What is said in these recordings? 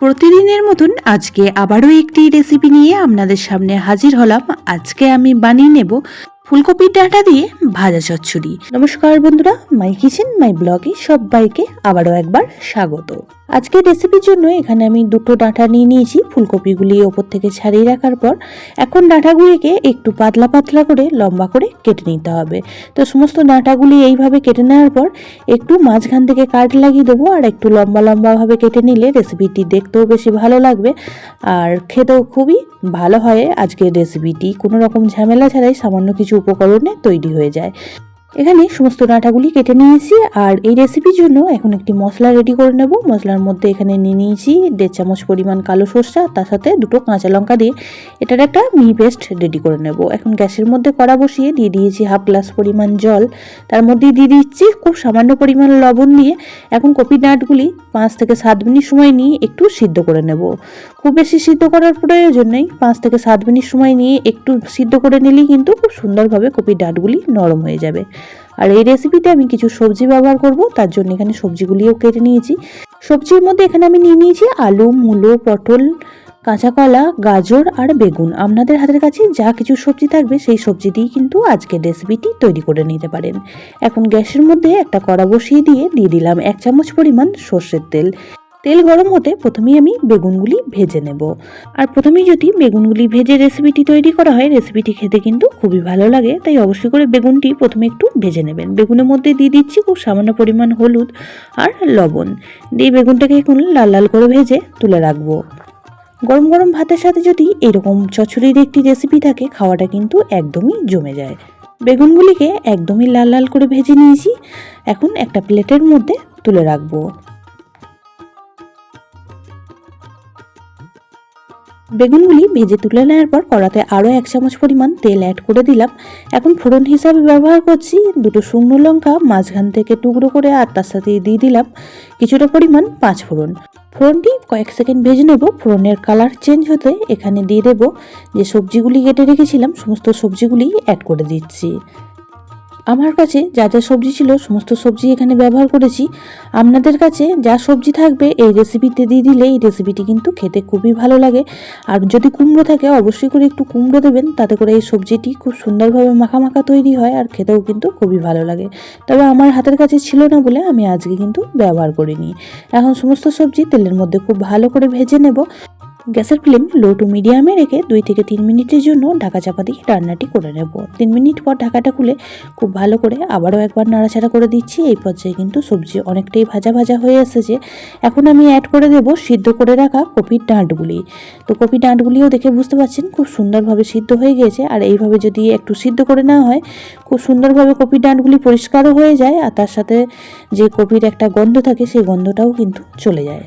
প্রতিদিনের মতন আজকে আবারও একটি রেসিপি নিয়ে আপনাদের সামনে হাজির হলাম। আজকে আমি বানিয়ে নেব ফুলকপির ডাঁটা দিয়ে ভাজা চচ্চড়ি। নমস্কার বন্ধুরা মাই কিচেন মাই ব্লগে সবাইকে আবারও একবার স্বাগত। আজকের রেসিপির জন্য এখানে আমি দুটো ডাঁটা নিয়ে নিয়েছি। ফুলকপিগুলি ওপর থেকে ছাড়িয়ে রাখার পর এখন ডাঁটাগুলিকে একটু পাতলা পাতলা করে লম্বা করে কেটে নিতে হবে। তো সমস্ত ডাঁটাগুলি এইভাবে কেটে নেওয়ার পর একটু মাঝখান থেকে কাট লাগিয়ে দেবো আর একটু লম্বা লম্বাভাবে কেটে নিলে রেসিপিটি দেখতেও বেশি ভালো লাগবে আর খেতেও খুবই ভালো হয় আজকের রেসিপিটি কোনো রকম ঝামেলা ছাড়াই সামান্য কিছু উপকরণে তৈরি হয়ে যায়। এখানে সমস্ত ডাঁটাগুলি কেটে নিয়েছি আর এই রেসিপির জন্য এখন একটি মশলা রেডি করে নেব। মশলার মধ্যে এখানে নিয়ে নিয়েছি দেড় চামচ পরিমাণ কালো সর্ষা, তার সাথে দুটো কাঁচা লঙ্কা দিয়ে এটার একটা মিহি পেস্ট রেডি করে নেব। এখন গ্যাসের মধ্যে কড়া বসিয়ে দিয়ে দিয়েছি হাফ গ্লাস পরিমাণ জল। তার মধ্যে দিয়ে দিচ্ছি খুব সামান্য পরিমাণ লবণ দিয়ে এখন কপি ডাঁটগুলি পাঁচ থেকে সাত মিনিট সময় নিয়ে একটু সিদ্ধ করে নেব। খুব বেশি সিদ্ধ করার প্রয়োজন নেই। পাঁচ থেকে সাত মিনিট সময় নিয়ে একটু সিদ্ধ করে নিলেই কিন্তু খুব সুন্দরভাবে কপির ডাঁটগুলি নরম হয়ে যাবে। আর এই রেসিপিতে আমি কিছু সবজি ব্যবহার করব, তার জন্য এখানে সবজিগুলিও কেটে নিয়েছি। সবজির মধ্যে এখানে আমি নিয়ে নিয়েছি আলু, মূলো, পটল কাঁচা কলা গাজর আর বেগুন। আপনাদের হাতের কাছে যা কিছু সবজি থাকবে, সেই সবজি দিয়েই কিন্তু আজকের রেসিপিটি তৈরি করে নিতে পারেন। এখন গ্যাসের মধ্যে একটা কড়া বসিয়ে দিয়ে দিয়ে দিলাম এক চামচ পরিমাণ সর্ষের তেল। তেল গরম হতে প্রথমেই আমি বেগুনগুলি ভেজে নেব। আর প্রথমেই যদি বেগুনগুলি ভেজে রেসিপিটি তৈরি করা হয় রেসিপিটি খেতে কিন্তু খুবই ভালো লাগে, তাই অবশ্যই করে বেগুনটি প্রথমে একটু ভেজে নেবেন। বেগুনের মধ্যে দিয়ে দিচ্ছি খুব সামান্য পরিমাণ হলুদ আর লবণ। দিয়ে বেগুনটাকে এখন লাল লাল করে ভেজে তুলে রাখব। গরম গরম ভাতের সাথে যদি এরকম চচড়ির একটি রেসিপি থাকে, খাওয়াটা কিন্তু একদমই জমে যায়। বেগুনগুলিকে একদমই লাল লাল করে ভেজে নিয়েছি। এখন একটা প্লেটের মধ্যে তুলে রাখব। বেগুনগুলি ভেজে তুলে নেওয়ার পর কড়াতে আরও এক চামচ পরিমাণ তেল অ্যাড করে দিলাম। এখন ফোড়ন হিসাবে ব্যবহার করছি দুটো শুকনো লঙ্কা, মাঝখান থেকে টুকরো করে আর তার সাথে দিয়ে দিলাম কিছুটা পরিমাণ পাঁচ ফোড়ন। ফোড়নটি কয়েক সেকেন্ড ভেজে নেব, ফোড়নের কালার চেঞ্জ হতে এখানে দিয়ে দেব। যে সবজিগুলি কেটে রেখেছিলাম, সমস্ত সবজিগুলি অ্যাড করে দিচ্ছি। আমার কাছে যা যা সবজি ছিল, সমস্ত সবজি এখানে ব্যবহার করেছি। আপনাদের কাছে যা সবজি থাকবে, এই রেসিপিতে দিয়ে দিলে এই রেসিপিটি কিন্তু খেতে খুবই ভালো লাগে। আর যদি কুমড়ো থাকে, অবশ্যই করে একটু কুমড়ো দেবেন, তাতে করে এই সবজিটি খুব সুন্দরভাবে মাখা মাখা তৈরি হয় আর খেতেও কিন্তু খুবই ভালো লাগে। তবে আমার হাতের কাছে ছিল না বলে আমি আজকে কিন্তু ব্যবহার করিনি। এখন সমস্ত সবজি তেলের মধ্যে খুব ভালো করে ভেজে নেব। গ্যাসের ফ্লেম লো টু মিডিয়ামে রেখে দুই থেকে তিন মিনিটের জন্য ঢাকা চাপা দিয়ে রান্নাটি করে নেব। তিন মিনিট পর ঢাকাটা খুলে খুব ভালো করে আবারও একবার নাড়াচাড়া করে দিচ্ছি। এই পর্যায়ে কিন্তু সবজি অনেকটাই ভাজা ভাজা হয়ে এসেছে। এখন আমি অ্যাড করে দেব সিদ্ধ করে রাখা কপির ডাঁটগুলি। তো কপির ডাঁটগুলিও দেখে বুঝতে পারছেন খুব সুন্দরভাবে সিদ্ধ হয়ে গিয়েছে। আর এইভাবে যদি একটু সিদ্ধ করে নেওয়া হয়, খুব সুন্দরভাবে কপির ডাঁটগুলি পরিষ্কারও হয়ে যায়। আর তার সাথে যে কপির একটা গন্ধ থাকে, সেই গন্ধটাও কিন্তু চলে যায়।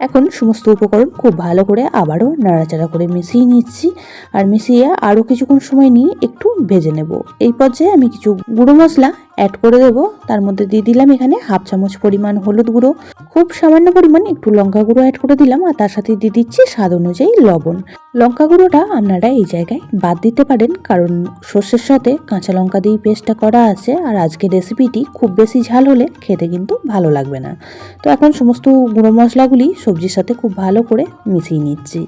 এখন সমস্ত উপকরণ খুব ভালো করে আবারও নাড়াচাড়া করে মিশিয়ে নিচ্ছি। আর মিশিয়ে আরও কিছুক্ষণ সময় নিয়ে একটু ভেজে নেব। এই পর্যায়ে আমি কিছু গুঁড়ো মশলা অ্যাড করে দেবো। তার মধ্যে দিয়ে দিলাম এখানে হাফ চামচ পরিমাণ হলুদ গুঁড়ো। খুব সামান্য পরিমাণ একটু লঙ্কা গুঁড়ো অ্যাড করে দিলাম আর তার সাথে দিয়ে দিচ্ছি স্বাদ অনুযায়ী লবণ। লঙ্কা গুঁড়োটা আপনারা এই জায়গায় বাদ দিতে পারেন, কারণ সর্ষের সাথে কাঁচা লঙ্কা দিয়ে পেস্টটা করা আছে আর আজকের রেসিপিটি খুব বেশি ঝাল হলে খেতে কিন্তু ভালো লাগবে না। তো এখন সমস্ত গুঁড়ো মশলাগুলি সবজির সাথে খুব ভালো করে মিশিয়ে নিচ্ছি।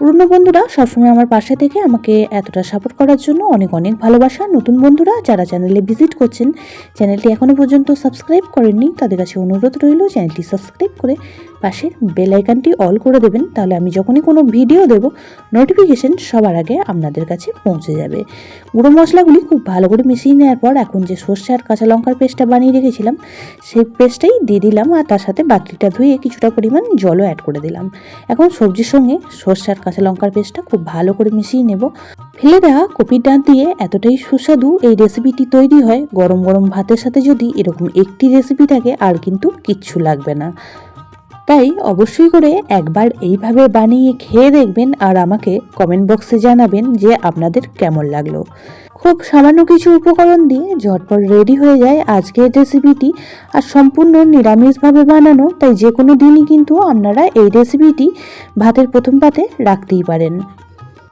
পুরনো বন্ধুরা, সবসময় আমার পাশে থেকে আমাকে এতটা সাপোর্ট করার জন্য অনেক অনেক ভালোবাসা। নতুন বন্ধুরা, যারা চ্যানেলে ভিজিট করছেন চ্যানেলটি এখনও পর্যন্ত সাবস্ক্রাইব করেননি, তাদের কাছে অনুরোধ রইল চ্যানেলটি সাবস্ক্রাইব করে পাশে বেল আইকনটি অল করে দেবেন। তাহলে আমি যখনই কোনো ভিডিও দেব নোটিফিকেশন সবার আগে আপনাদের কাছে পৌঁছে যাবে। গুঁড়ো মশলাগুলি খুব ভালো করে মিশিয়ে নেওয়ার পর এখন যে সর্ষে আর কাঁচা লঙ্কার পেস্টটা বানিয়ে রেখেছিলাম, সেই পেস্টটাই দিয়ে দিলাম আর তার সাথে বাটিটা ধুয়ে কিছুটা পরিমাণ জলও অ্যাড করে দিলাম। এখন সবজির সঙ্গে সর্ষে আর কাঁচা লঙ্কার পেস্টটা খুব ভালো করে মিশিয়ে নেব। ফেলে দেওয়া কপির ডাঁত দিয়ে এতটাই সুস্বাদু এই রেসিপিটি তৈরি হয়। গরম গরম ভাতের সাথে যদি এরকম একটি রেসিপিটাকে আর কিন্তু কিচ্ছু লাগবে না। তাই অবশ্যই করে একবার এইভাবে বানিয়ে খেয়ে দেখবেন আর আমাকে কমেন্ট বক্সে জানাবেন যে আপনাদের কেমন লাগল। খুব সামান্য কিছু উপকরণ দিয়ে ঝটপট রেডি হয়ে যায় আজকের রেসিপিটি আর সম্পূর্ণ নিরামিষভাবে বানানো, তাই যে কোনো দিনই কিন্তু আপনারা এই রেসিপিটি ভাতের প্রথম পাতে রাখতেই পারেন।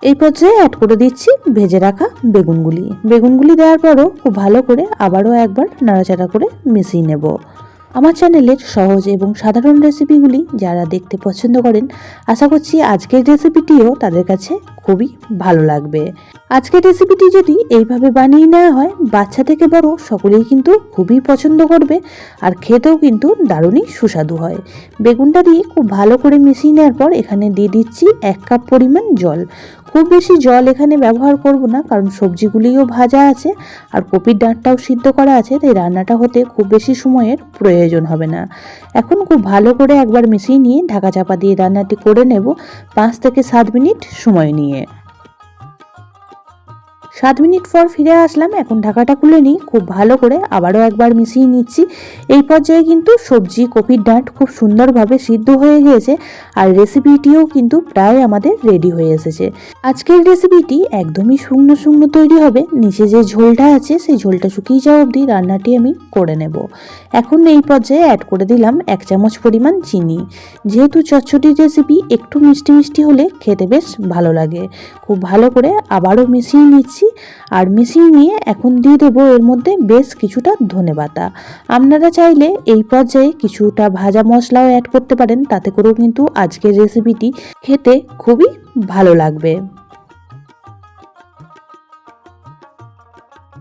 এই পর্যায়ে অ্যাড করে দিচ্ছি ভেজে রাখা বেগুনগুলি। বেগুনগুলি দেওয়ার পরও খুব ভালো করে আবারও একবার নাড়াচাড়া করে মিশিয়ে নেব। আমার চ্যানেলের সহজ এবং সাধারণ রেসিপিগুলি যারা দেখতে পছন্দ করেন, আশা করছি আজকের রেসিপিটিও তাদের কাছে খুবই ভালো লাগবে। আজকের রেসিপিটি যদি এইভাবে বানিয়ে নেওয়া হয়, বাচ্চা থেকে বড় সকলেই কিন্তু খুবই পছন্দ করবে আর খেতেও কিন্তু দারুণই সুস্বাদু হয়। বেগুনটা দিয়ে খুব ভালো করে মিশিয়ে নেওয়ার পর এখানে দিয়ে দিচ্ছি এক কাপ পরিমাণ জল। খুব বেশি জল এখানে ব্যবহার করব না, কারণ সবজিগুলিও ভাজা আছে আর কপির ডাঁটটাও সিদ্ধ করা আছে, তাই রান্নাটা হতে খুব বেশি সময়ের প্রয়োজন হবে না। এখন খুব ভালো করে একবার মিশিয়ে নিয়ে ঢাকা চাপা দিয়ে রান্নাটি করে নেব পাঁচ থেকে সাত মিনিট সময় নিয়ে। সাত মিনিট পর ফিরে আসলাম, এখন ঢাকাটা খুলে নিই, খুব ভালো করে আবারও একবার মিশিয়ে নিচ্ছি। এই পর্যায়ে কিন্তু সবজি, কপির ডাঁট খুব সুন্দরভাবে সিদ্ধ হয়ে গিয়েছে আর রেসিপিটিও কিন্তু প্রায় আমাদের রেডি হয়ে এসেছে। আজকের রেসিপিটি একদমই শুকনো শুকনো তৈরি হবে, নিচে যে ঝোলটা আছে সেই ঝোলটা শুকিয়ে যাওয়া অবধি রান্নাটি আমি করে নেব। এখন এই পর্যায়ে অ্যাড করে দিলাম এক চামচ পরিমাণ চিনি। যেহেতু চচ্চটির রেসিপি একটু মিষ্টি মিষ্টি হলে খেতে বেশ ভালো লাগে, খুব ভালো করে আবারও মিশিয়ে নিচ্ছি। আর মিশিয়ে নিয়ে এখন দিয়ে দেবো এর মধ্যে বেশ কিছুটা ধনেপাতা আপনারা চাইলে এই পর্যায়ে কিছুটা ভাজা মশলাও অ্যাড করতে পারেন, তাতে করেও কিন্তু আজকের রেসিপিটি খেতে খুবই ভালো লাগবে।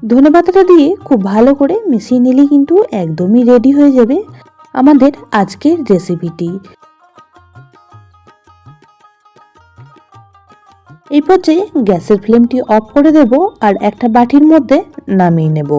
ধনেপাতাটা দিয়ে খুব ভালো করে মিশিয়ে নিলে কিন্তু একদমই রেডি হয়ে যাবে আমাদের আজকের রেসিপিটি এই পর্যায়ে গ্যাসের ফ্লেমটি অফ করে দেব আর একটা বাটির মধ্যে নামিয়ে নেব।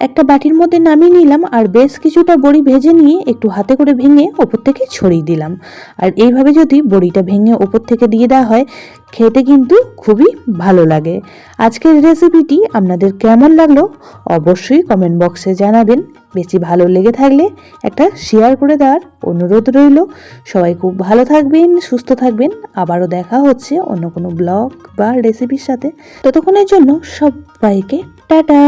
একটা বাটির মধ্যে নামিয়ে নিলাম আর বেশ কিছুটা বড়ি ভেজে নিয়ে একটু হাতে করে ভেঙে ওপর থেকে ছড়িয়ে দিলাম। আর এইভাবে যদি বড়িটা ভেঙে ওপর থেকে দিয়ে দেওয়া হয়, খেতে কিন্তু খুবই ভালো লাগে। আজকের রেসিপিটি আপনাদের কেমন লাগল অবশ্যই কমেন্ট বক্সে জানাবেন। বেশি ভালো লেগে থাকলে একটা শেয়ার করে দেওয়ার অনুরোধ রইল। সবাই খুব ভালো থাকবেন, সুস্থ থাকবেন। আবারও দেখা হচ্ছে অন্য কোনো ব্লগ বা রেসিপির সাথে। ততক্ষণের জন্য সবাইকে টাটা!